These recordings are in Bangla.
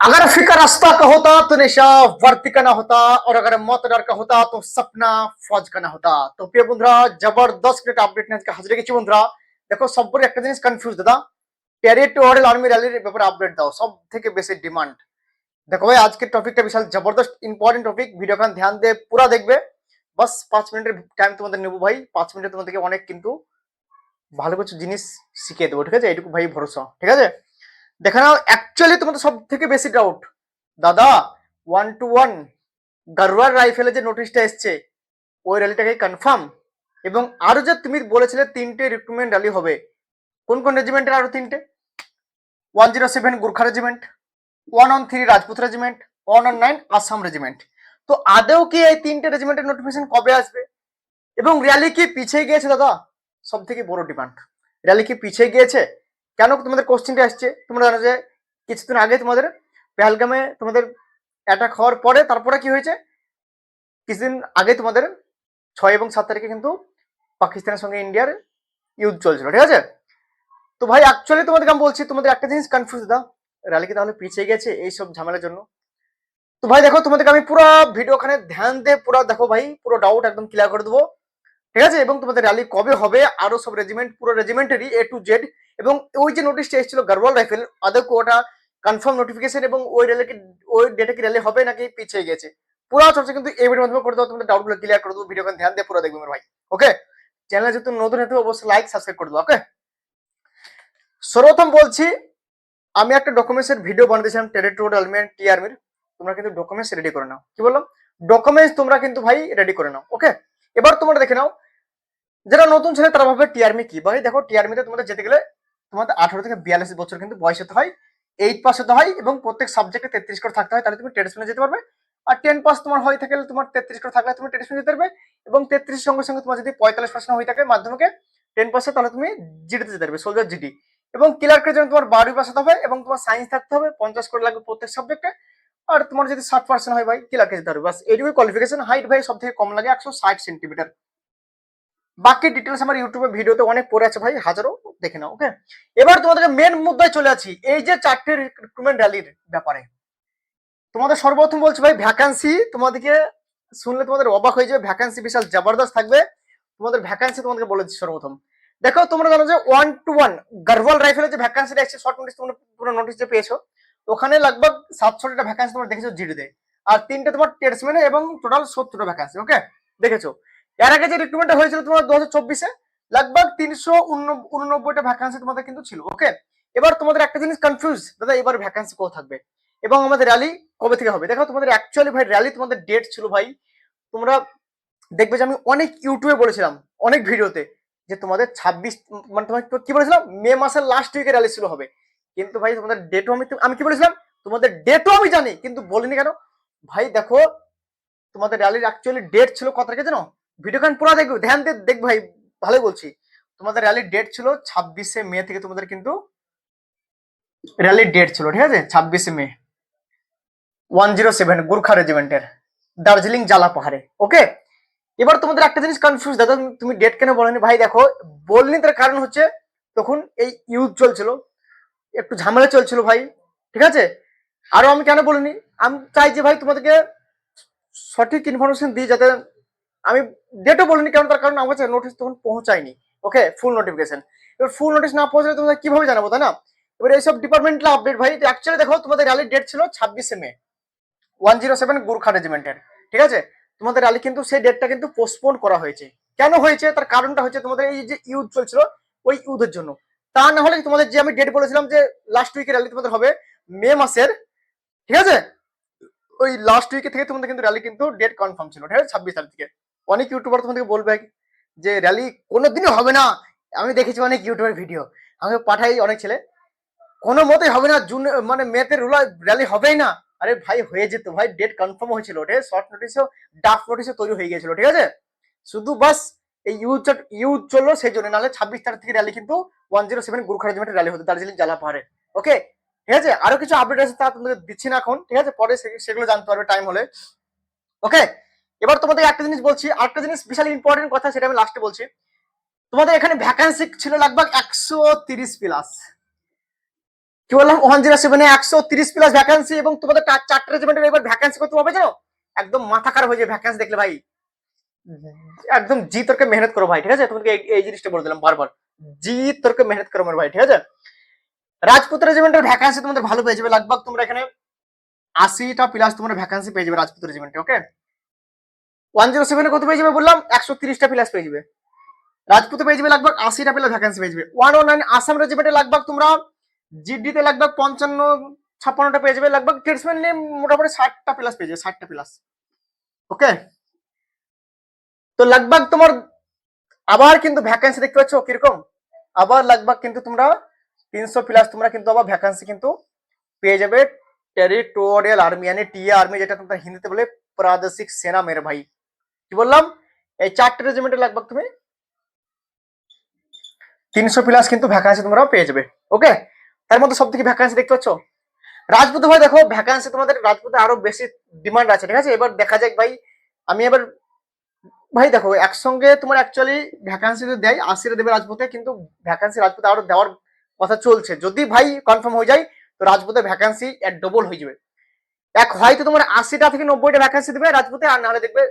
अगर फिक्र रास्ता का होता तो निशा वर्ती का ना होता और अगर मौत डर का होता तो सपना फौज का না হতা তো প্রিয় বন্ধুরা জবরদস্ত একটা আপডেট নিয়ে আজকে হাজির গেছি বন্ধুরা দেখো সবগুলো একটা জিনিস কনফিউজ দাদা টেরিটোরিয়াল আর্মি র্যালির ব্যাপারে আপডেট দাও সব থেকে বেশি ডিমান্ড দেখো ভাই আজকের টপিকটা বিশাল জবরদস্ত ইম্পর্টেন্ট টপিক ভিডিওখান ধ্যান দিয়ে পুরো দেখবে বাস পাঁচ মিনিটের টাইম তোমাদের নেবো ভাই পাঁচ মিনিটে তোমাদেরকে অনেক কিন্তু ভালো কিছু জিনিস শিখিয়ে দেবো ঠিক আছে এইটুকু ভাই ভরসা ঠিক আছে দেখে নাও অ্যাকচুয়ালি তোমাদের সব থেকে বেশি ডাউট দাদা ওয়ান টু ওয়ান গারওয়ার রাইফেলের যে নোটিশটা এসছে, ওই র্যালিটাকে কনফার্ম এবং আরও যে তুমি বলেছিলে, তিনটে রিক্রুটমেন্ট র্যালি হবে। কোন কোন রেজিমেন্টের আরও তিনটে? One zero seven Gorkha regiment one on three Rajput regiment one on nine Assam regiment তো আদেও কি এই তিনটে রেজিমেন্টের নোটিফিকেশন কবে আসবে? এবং র্যালি কি পিছিয়ে গিয়েছে, দাদা? সব থেকে বড় ডিমান্ড র্যালি কি পিছিয়ে গিয়েছে? কেন তোমাদের কোশ্চেনটা আসছে তোমরা জানো যে কিছুদিন আগে তোমাদের পেহালগামে তোমাদের অ্যাটাক হওয়ার পরে তারপরে কি হয়েছে? কিছুদিন আগে তোমাদের ছয় এবং সাত তারিখে কিন্তু পাকিস্তানের সঙ্গে ইন্ডিয়ার ইউথ চলছিল, ঠিক আছে? তো ভাই অ্যাকচুয়ালি তোমাদেরকে আমি বলছি, তোমাদের একটা জিনিস কনফিউজ দাও। র্যালি কি তাহলে পিছিয়ে গেছে এইসব ঝামেলার জন্য। তো ভাই, দেখো, তোমাদেরকে আমি পুরো ভিডিও ওখানে ধ্যান দিয়ে পুরো দেখো ভাই, পুরো ডাউট একদম ক্লিয়ার করে দেবো, ঠিক আছে? এবং তোমাদের র্যালি কবে হবে? আরও সব রেজিমেন্ট পুরো রেজিমেন্টেরই এ টু জেড এবং ওই যে নোটিশটা এসেছিল গারওয়াল রাইফেল আদৌ ওটা কনফার্ম নোটিফিকেশন এবং ওই রেলে কি, ওই ডেটে কি র্যালি হবে নাকি পিছিয়ে গেছে? পুরো চর্চা কিন্তু এই ভিডিওর মাধ্যমে করে দেবো তোমাদের ডাউটগুলো ক্লিয়ার করে দেবো ভিডিও ধ্যান দিয়ে পুরো দেখবে আমার ভাই ওকে চ্যানেল যেহেতু নতুন হতে অবশ্যই লাইক সাবস্ক্রাইব করে দেবো ওকে সর্বপ্রথম বলছি, আমি একটা ডকুমেন্টসের ভিডিও বানিয়েছিলাম টেরিটোরিয়াল আর্মি টি আর্মির তোমরা কিন্তু ডকুমেন্টস রেডি করে নাও। কি বললাম? ডকুমেন্টস তোমরা কিন্তু ভাই রেডি করে নাও ওকে এবার তোমরা দেখে নাও, যারা নতুন ছেলে তারা ভাবে টি টিআরমি কি? ভাই দেখো টি টিআরমিতে তোমাদের যেতে গেলে তোমাদের আঠারো থেকে বিয়াল্লিশ বছর কিন্তু বয়স হতে হয় এইট পাস হতে হয় এবং প্রত্যেক সাবজেক্টে তেত্রিশ করে থাকতে হয়, তাহলে তুমি ট্রেডিশনে যেতে পারবে। আর টেন পাস তোমার হয়ে থাকলে তোমার তেত্রিশ করে থাকলে তুমি ট্রেডিশনে যেতে পারবে এবং তেত্রিশ সঙ্গে সঙ্গে তোমার যদি পঁয়তাল্লিশ পার্সেন্ট হয়ে থাকে মাধ্যমিকে টেন পার্সেন্ট তাহলে তুমি জিডিতে যেতে পারবে সোলজার জিডি এবং ক্লার্কের জন্য তোমার বারোই পাস হতে হবে এবং তোমার সায়েন্স থাকতে হবে, পঞ্চাশ করে লাগবে প্রত্যেক সাবজেক্টে আর তোমার যদি ষাট পার্সেন্ট হয় ভাই ক্লার্কে যেতে হবে বাস এইটুকুই কোয়ালিফিকেশন হাইট ভাই সব থেকে কম লাগে একশো ষাট সেন্টিমিটার বাকি ডিটেলস আমার ইউটিউবে ভিডিওতে অনেক পড়ে আছে ভাই, হাজারো। দেখে নাও ওকে এবার তোমাদেরকে মেন মুদ্রায় চলে আছি এই যে চারটে রিক্রুটমেন্ট র্যালির ব্যাপারে। তোমাদের সর্বপ্রথম বলছি ভাই ভ্যাকান্সি তোমাদেরকে শুনলে তোমাদের অবাক হয়ে যাবে ভ্যাকান্সি বিশাল জবরদস্ত থাকবে। তোমাদের ভ্যাকান্সি তোমাদেরকে বলে দিচ্ছি সর্বপ্রথম। দেখো, তোমরা জানো যে ওয়ান টু ওয়ান গারওয়াল রাইফেলের যে ভ্যাকান্সিটা এসেছে শর্ট নোটিস তোমরা পুরো নোটিস যে পেয়েছ, ওখানে লগভগ সাতশোটা ভ্যাকান্সি তোমরা দেখেছ জিডিতে আর তিনটে তোমার টেটসম্যানে এবং টোটাল সত্তরটা ভ্যাকান্সি ওকে দেখেছ? এর আগে যে রিক্রুটমেন্ট হয়েছিল তোমার দু হাজার চব্বিশে লগভগ তিনশো উননব্বইটা ভ্যাকান্সি তোমাদের কিন্তু ছিল ওকে এবার তোমাদের একটা জিনিস কনফিউজ দাদা, এবার ভ্যাকান্সি কত থাকবে? এবং আমাদের র্যালি কবে থেকে হবে? দেখো, তোমাদের অ্যাকচুয়ালি ভাই র্যালি তোমাদের ডেট ছিল ভাই, তোমরা দেখবে যে আমি অনেক ইউটিউবে বলেছিলাম, অনেক ভিডিওতে, যে তোমাদের ছাব্বিশ মানে তোমার কি বলেছিলাম? মে মাসের লাস্ট উইকে র্যালি শুরু হবে। কিন্তু ভাই, তোমাদের ডেটও আমি আমি কি বলেছিলাম? তোমাদের ডেটও আমি জানি, কিন্তু বলিনি কেন? ভাই, দেখো, তোমাদের র্যালির অ্যাকচুয়ালি ডেট ছিল কত তারিখে জানো? ভিডিওখান পুরো দেখবে ধ্যান দিয়ে দেখ ভাই ভালো বলছি। তোমাদের র্যালির ডেট ছিল ছাব্বিশে মে থেকে তোমাদের কিন্তু র্যালির ডেট ছিল, ঠিক আছে? ছাব্বিশে মে। ওয়ান জিরো সেভেন গুর্খা রেজিমেন্টের দার্জিলিং জালা পাহাড়ে ওকে এবার তোমাদের একটা জিনিস কনফিউজ দাদা, তুমি ডেট কেন বলেনি? ভাই, দেখো বলনি তার কারণ হচ্ছে তখন এই ইউথ চলছিল, একটু ঝামেলা চলছিল ভাই, ঠিক আছে? আরও আমি কেন বলিনি? আমি চাই যে ভাই তোমাদেরকে সঠিক ইনফরমেশন দিই যাতে আমি ডেটও বলিনি কারণ তার কারণ আমার কাছে নোটিশ তখন পৌঁছায়নি। ওকে ফুল নোটিফিকেশন এবার ফুল নোটিশ না পৌঁছলে তোমরা কীভাবে জানাব, তাই না? এবার এইসব ডিপার্টমেন্টাল আপডেট ভাই অ্যাকচুয়ালি দেখো, তোমাদের র্যালির ডেট ছিল ছাব্বিশে মে। ওয়ান জিরো সেভেন গুর্খা রেজিমেন্টের ঠিক আছে? তোমাদের র্যালি কিন্তু সেই ডেটটা কিন্তু পোস্টপোন করা হয়েছে। কেন হয়েছে? তার কারণটা হচ্ছে তোমাদের এই যে ইউথ চলছিল, ওই ইউথের জন্য। তা না হলে তোমাদের যে আমি ডেট বলেছিলাম যে লাস্ট উইকে র্যালি তোমাদের হবে মে মাসের, ঠিক আছে? ওই লাস্ট উইকে থেকে তোমাদের কিন্তু র্যালি কিন্তু ডেট কনফার্ম ছিল, ঠিক আছে? ছাব্বিশ তারিখ। থেকে অনেক ইউটিউবার তোমাদেরকে বলবে যে, র্যালি কোনোদিনও হবে না। আমি দেখেছি অনেক ইউটিউবের ভিডিও। আমি পাঠাই অনেক ছেলে। কোনো মতেই হবে না। জুন মানে মেতে রুলা র্যালি হবেই না। আরে ভাই, হয়ে যেত। ভাই ডেট কনফার্ম হয়েছিল ওটা শর্ট নোটিসও ডার্ক নোটিসও তৈরি হয়ে গেছিল ঠিক আছে? শুধু বাস এই ইউথ ইউথ চলল সেই জন্য। নাহলে ছাব্বিশ তারিখ থেকে র্যালি কিন্তু ওয়ান জিরো সেভেন গুরুখা রেজিমেন্টের র্যালি হতো দার্জিলিং জালা পাহাড়ে। ওকে ঠিক আছে? আরও কিছু আপডেট আছে তা তোমাদের দিচ্ছি না এখন, ঠিক আছে? পরে সেগুলো জানতে পারবে টাইম হলে। ওকে এবার তোমাদের একটা জিনিস বলছি, আরেকটা জিনিস বিশাল ইম্পর্টেন্ট কথা সেটা আমি লাস্টে বলছি। তোমাদের এখানে ভ্যাকান্সি ছিল লাগভগ একশো তিরিশ প্লাস কি বললাম? ওয়ান জিরো সেভেনে একশো তিরিশ প্লাস ভ্যাকান্সি এবং তোমাদের চার- চারটে রেজিমেন্টের এবার ভ্যাকান্সি করতে হবে, জানো? একদম মাথা খারাপ হয়ে যায় ভ্যাকান্সি দেখলে ভাই। একদম জি তোরকে মেহনত করো ভাই, ঠিক আছে? তোমাকে এই- এই জিনিসটা বলে দিলাম বারবার। জি তোরকে মেহনত করো আমার ভাই, ঠিক আছে? রাজপুত রেজিমেন্টের ভ্যাকান্সি তোমাদের ভালো পেয়ে যাবে লাগভাগ তোমরা এখানে আশিটা প্লাস তোমরা ভ্যাকান্সি পেয়ে যাবে রাজপুত রেজিমেন্টে ওকে ওয়ান জিরো সেভেনে কত পেয়ে যাবে বললাম? একশো তিরিশটা প্লাস পেয়ে যাবে। রাজপুতে পেয়ে যাবে লাগভাগ আশিটা প্লাস ভ্যাকান্সি পেয়ে যাবে। ওয়ান ও নাইন আসাম রেজিমেন্টে লাগভাগ তোমরা জিডিতে লাগভাগ পঞ্চান্ন ছাপ্পান্নটা পেয়ে যাবে। লাগভাগ ট্রেডসম্যান নিয়ে মোটামুটি ষাটটা প্লাস পেয়ে যাবে, ষাটটা প্লাস ওকে তো লাগভাগ তোমার আবার কিন্তু ভ্যাকেন্সি দেখতে পাচ্ছ কীরকম? আবার লাগভাগ কিন্তু তোমরা তিনশো প্লাস তোমরা কিন্তু আবার ভ্যাকান্সি কিন্তু পেয়ে যাবে। টেরিটোরিয়াল আর্মি মানে টিএ আর্মি যেটা তোমরা হিন্দিতে বলে প্রাদেশিক সেনা মেরে ভাই কি বললাম? এই চারটে রেজিমেন্টে লাগবে তুমি। তিনশো প্লাস কিন্তু ভ্যাকান্সি তোমরা পেয়ে যাবে ওকে তার মধ্যে সব থেকে ভ্যাকান্সি দেখতে পাচ্ছ? রাজপুতে ভাই, দেখো ভ্যাকান্সি তোমাদের রাজপুতে আরও বেশি ডিমান্ড আছে, ঠিক আছে? এবার দেখা যাক ভাই, আমি এবার, ভাই দেখো, একসঙ্গে তোমার অ্যাকচুয়ালি ভ্যাকান্সি যদি দেয় আশিটা দেবে রাজপুতে, কিন্তু ভ্যাকান্সি রাজপুতে আরও দেওয়ার কথা চলছে। যদি ভাই কনফার্ম হয়ে যায়, তো রাজপুতে ভ্যাকান্সি এক ডবল হয়ে যাবে। এক, হয়তো তোমার আশিটা থেকে নব্বইটা ভ্যাকান্সি দেবে রাজপুতে, আর নাহলে দেখবে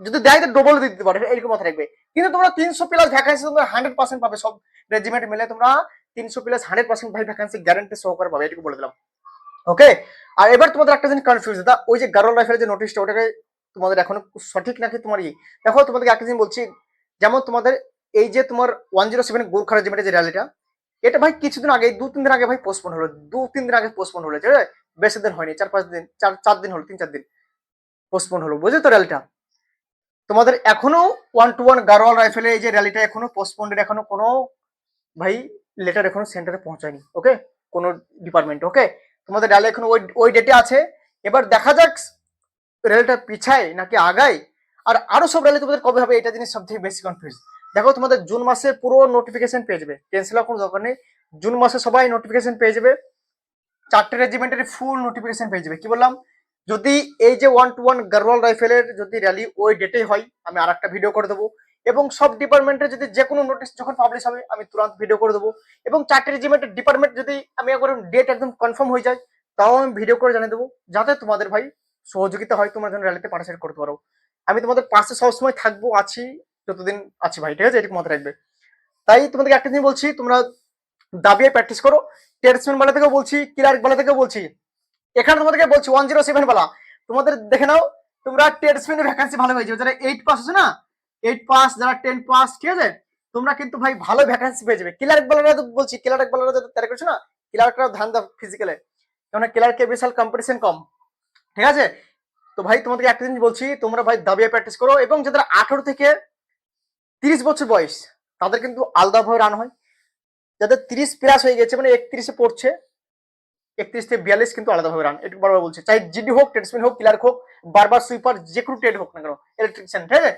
যদি দেয় তো ডবল দিতে পারে এরকম কথা রাখবে। কিন্তু তোমরা তিনশো প্লাস ভ্যাকান্সি তোমরা হান্ড্রেড পার্সেন্ট পাবে, সব রেজিমেন্ট মিলে তোমরা তিনশো প্লাস হান্ড্রেড পার্সেন্ট ভাই ভ্যাকান্সি গ্যারান্টি সহকারে পাবে, এটুকু বলে দিলাম। ওকে আর এবার তোমাদের একটা জিনিস কনফিউজ দাদা ওই যে গারোল রাইফেলের যে নোটিশটা ওটাকে তোমাদের এখনও সঠিক নাকি তোমার ই? দেখো, তোমাদেরকে একটা জিনিস বলছি, যেমন তোমাদের এই যে তোমার ওয়ান জিরো সেভেন গোর্খা রেজিমেন্টের যে র্যালিটা এটা ভাই কিছুদিন আগে, দু তিন দিন আগে ভাই পোস্টপোন হলো, দু তিন দিন আগে পোস্টপোন হলো বেশি দিন হয়নি, চার পাঁচ দিন, চার চার দিন হলো, তিন চার দিন পোস্টপোন হলো, বুঝলে তো র্যালিটা তোমাদের এখনও ওয়ান টু ওয়ান গারোয়াল রাইফেলের এই যে র্যালিটা এখনও পোস্টপন্ডের এখনও কোনো ভাই লেটার এখনও সেন্টারে পৌঁছায়নি ওকে কোনো ডিপার্টমেন্ট ওকে তোমাদের র্যালি এখনও ওই ওই ডেটে আছে। এবার দেখা যাক র্যালিটা পিছায় নাকি আগায়। আর আরও সব র্যালি তোমাদের কবে হবে, এটা জিনিস সব থেকে বেশি কনফিউজ দেখো, তোমাদের জুন মাসে পুরো নোটিফিকেশন পেয়ে যাবে। ক্যান্সেল কোনো দরকার নেই। জুন মাসে সবাই নোটিফিকেশন পেয়ে যাবে। চারটে রেজিমেন্টের ফুল নোটিফিকেশন পেয়ে যাবে। কি বললাম? যদি এই যে ওয়ান টু ওয়ান গারওয়াল রাইফেলের যদি র্যালি ওই ডেটে হয়, আমি আর একটা ভিডিও করে দেবো। এবং সব ডিপার্টমেন্টের যদি যে কোনো নোটিশ যখন পাবলিশ হবে, আমি তুরন্ত ভিডিও করে দেবো। এবং চারটে রেজিমেন্টের ডিপার্টমেন্ট যদি আমি একবার ডেট একদম কনফার্ম হয়ে যায়, তাও আমি ভিডিও করে জানিয়ে দেবো, যাতে তোমাদের ভাই সহযোগিতা হয়, তোমরা যেন র্যালিতে পার্টিসিপেট করতে পারো। আমি তোমাদের পাশে সবসময় থাকব, আছি, যতদিন আছি ভাই, ঠিক আছে? এটুকু মাথায় রাখবে। তাই তোমাদেরকে একটা জিনিস বলছি, তোমরা দাবিয়ে প্র্যাকটিস করো। টেরসম্যান বেলা থেকেও বলছি ক্লার্ক বেলা থেকেও বলছি এখানে তোমাদেরকে বলছি ওয়ান জিরো সেভেন বলা। তোমাদের দেখে নাও, তোমরা টেরসম্যানের ভ্যাকান্সি ভালো হয়ে যাবে যারা এইট পাস আছে না এইট পাস যারা টেন পাস ঠিক আছে? তোমরা কিন্তু ভাই ভালো ভ্যাকান্সি পেয়ে যাবে। ক্লার্ক বেলারা তো বলছি ক্লার্ক বেলারা যাদের তারা করছ না ক্লার্করা ধান দাও ফিজিক্যালে কেননা ক্লার্কে বিশাল কম্পিটিশন কম। ঠিক আছে? তো ভাই, তোমাদেরকে একটা জিনিস বলছি, তোমরা ভাই দাবিয়ে প্র্যাকটিস করো এবং যাদের আঠারো থেকে তিরিশ বছর বয়স, তাদের কিন্তু আলাদাভাবে রান হয়। যাদের তিরিশ প্লাস হয়ে গেছে মানে একত্রিশে পড়ছে একত্রিশ থেকে বিয়াল্লিশ কিন্তু আলাদাভাবে রান একটু বারবার বলছে। চাই জিডি হোক ট্রেডসম্যান হোক ক্লার্ক হোক, বারবার সুইপার যে কোনো ট্রেড হোক না কেন ইলেকট্রিশিয়ান ঠিক আছে?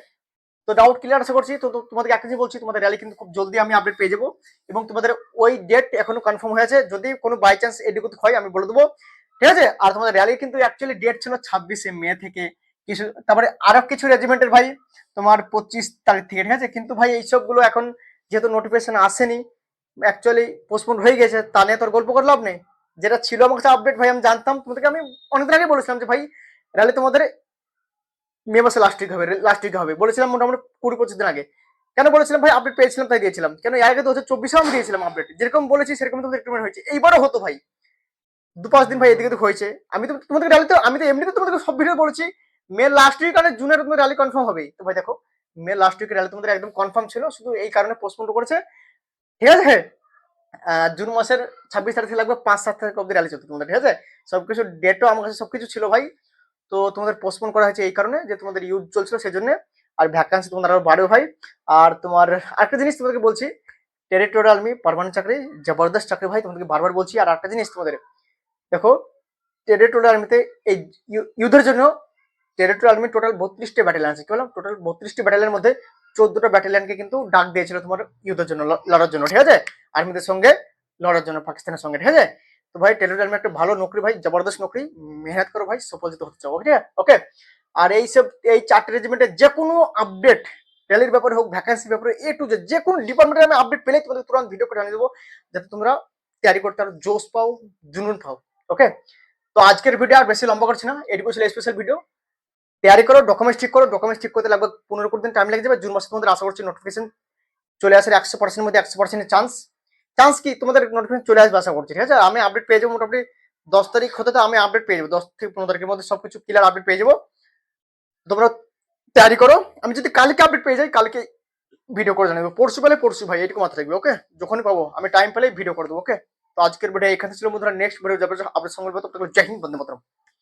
তো ডাউট ক্লিয়ার আশা করছি। তো তো তোমাদেরকে একটা জিনিস বলছি, তোমাদের র্যালি কিন্তু খুব জলদি আমি আপডেট পেয়ে যাব এবং তোমাদের ওই ডেট এখনও কনফার্ম হয়েছে যদি কোনো বাই চান্স এদিকে হয়, আমি বলে দেবো। ঠিক আছে? আর তোমাদের র্যালি কিন্তু অ্যাকচুয়ালি ডেট ছিল ছাব্বিশে মে থেকে। কিছু, তারপরে আরও কিছু রেজিমেন্টের ভাই, তোমার পঁচিশ তারিখ থেকে, ঠিক আছে? কিন্তু ভাই, এইসবগুলো এখন যেহেতু নোটিফিকেশন আসেনি অ্যাকচুয়ালি পোস্টপোন হয়ে গেছে, তা নিয়ে তোর গল্প করে লাভ নেই। যেটা ছিল আমার কাছে আপডেট ভাই, আমি জানতাম। তোমাদেরকে আমি অনেকদিন আগে বলেছিলাম যে, ভাই র্যালি তোমাদের মে মাসে লাস্ট উইক হবে লাস্ট উইক হবে। বলেছিলাম মোটামুটি কুড়ি, পঁচিশ দিন আগে। কেন বলেছিলাম, ভাই আপডেট পেয়েছিলাম, তাই দিয়েছিলাম। কেন এর আগে দু হাজার চব্বিশেও আমি দিয়েছিলাম আপডেট যেরকম বলেছি সেরকম তোমাদের রিক্রুটমেন্ট হয়েছে। এইবারও হতো, ভাই। দু পাঁচ দিন, ভাই, এদিকে তো হয়েছে। আমি তো তোমাদের র্যালি তো, আমি তো এমনিতে তোমাদের সব ভিডিও বলেছি। মে লাস্ট উইক আর জুনের তোমাদের র্যালি কনফার্ম হবেই তো, ভাই, দেখো মে লাস্ট উইকের র্যালি তোমাদের একদম কনফার্ম ছিল। শুধু এই কারণে পোস্টপোন করেছে। ঠিক আছে জুন মাসের ছাব্বিশ তারিখ লাগবে পাঁচ সাত তারিখ অব্দি র্যালি চলতো তোমাদের, ঠিক আছে? সবকিছু ডেটও আমার কাছে সবকিছু ছিল ভাই। তো তোমাদের পোস্টপোন করা হয়েছে এই কারণে যে তোমাদের ইউজ চলছিল সেই জন্য আর ভ্যাকান্সি তোমাদের আরও বাড়বে ভাই। আর তোমার আরেকটা জিনিস তোমাদেরকে বলছি টেরিটোরিয়াল আর্মি পারমানেন্ট চাকরি, জবরদস্ত চাকরি ভাই, তোমাদেরকে বারবার বলছি। আর একটা জিনিস তোমাদের, দেখো টেরিটোরিয়াল আর্মিতে এই ইউ- যুদ্ধের জন্য টেরিটোরিয়াল আর্মি টোটাল বত্রিশটি ব্যাটালিয়ান আছে। কি বললাম? টোটাল বত্রিশটি ব্যাটালিয়ানের মধ্যে চোদ্দটা ব্যাটালিয়ানকে কিন্তু ডাক দিয়েছিল তোমার যুদ্ধের জন্য লড়ার জন্য, ঠিক আছে? আর্মিদের সঙ্গে, লড়ার জন্য পাকিস্তানের সঙ্গে, ঠিক আছে? তো ভাই টেরিটোরিয়াল আর্মি একটা ভালো নকরি ভাই, জবরদস্ত নকরি, মেহনত করো ভাই সফলজিত হতে চাও ওকে ওকে আর এই সব, এই চারটে রেজিমেন্টের যে কোনো আপডেট র্যালির ব্যাপারে হোক ভ্যাকান্সি ব্যাপারে এ টু যে যে কোনো ডিপার্টমেন্টের আমি আপডেট পেলেই তোমাদের তুরন্ত ভিডিও করে দেবো, যাতে তোমরা তৈরি করতে আরও জোশ পাও, জুনুন পাও ওকে তো আজকের ভিডিও আর বেশি লম্বা করছি না, এটুকু ছিল স্পেশাল ভিডিও তৈরি করো ডকুমেন্টস ঠিক করো ডকুমেন্টস ঠিক করতে লাগবে পনেরো কুড়ি দিন টাইম লেগে যাবে, জুন মাসের মধ্যে আশা করছি নোটিফিকেশন চলে আসার একশো পার্সেন্টের মধ্যে একশো পার্সেন্টের চান্স চান্স কি? তোমাদের নোটিফিকেশন চলে আসবে আশা করছি, ঠিক আছে? আমি আপডেট পেয়ে যাব মোটামুটি দশ তারিখ হতে তো আমি আপডেট পেয়ে যাব, দশ থেকে পনেরো তারিখের মধ্যে সবকিছু ক্লিয়ার আপডেট পেয়ে যাব। তোমরা তৈরি করো। আমি যদি কালকে আপডেট পেয়ে যাই, কালকে ভিডিও করে জানাব। পরশু পেলে পরশু ভাই এটুকু মাথায় রাখবে ওকে যখনই পাবো, আমি টাইম পেলেই ভিডিও করে দেবো ওকে তো আজকের ভিডিও এখানে ছিল বন্ধুরা নেক্সট ভিডিও যাবে আপনার সঙ্গে জয় হিন্দ, বন্দে মাতরম।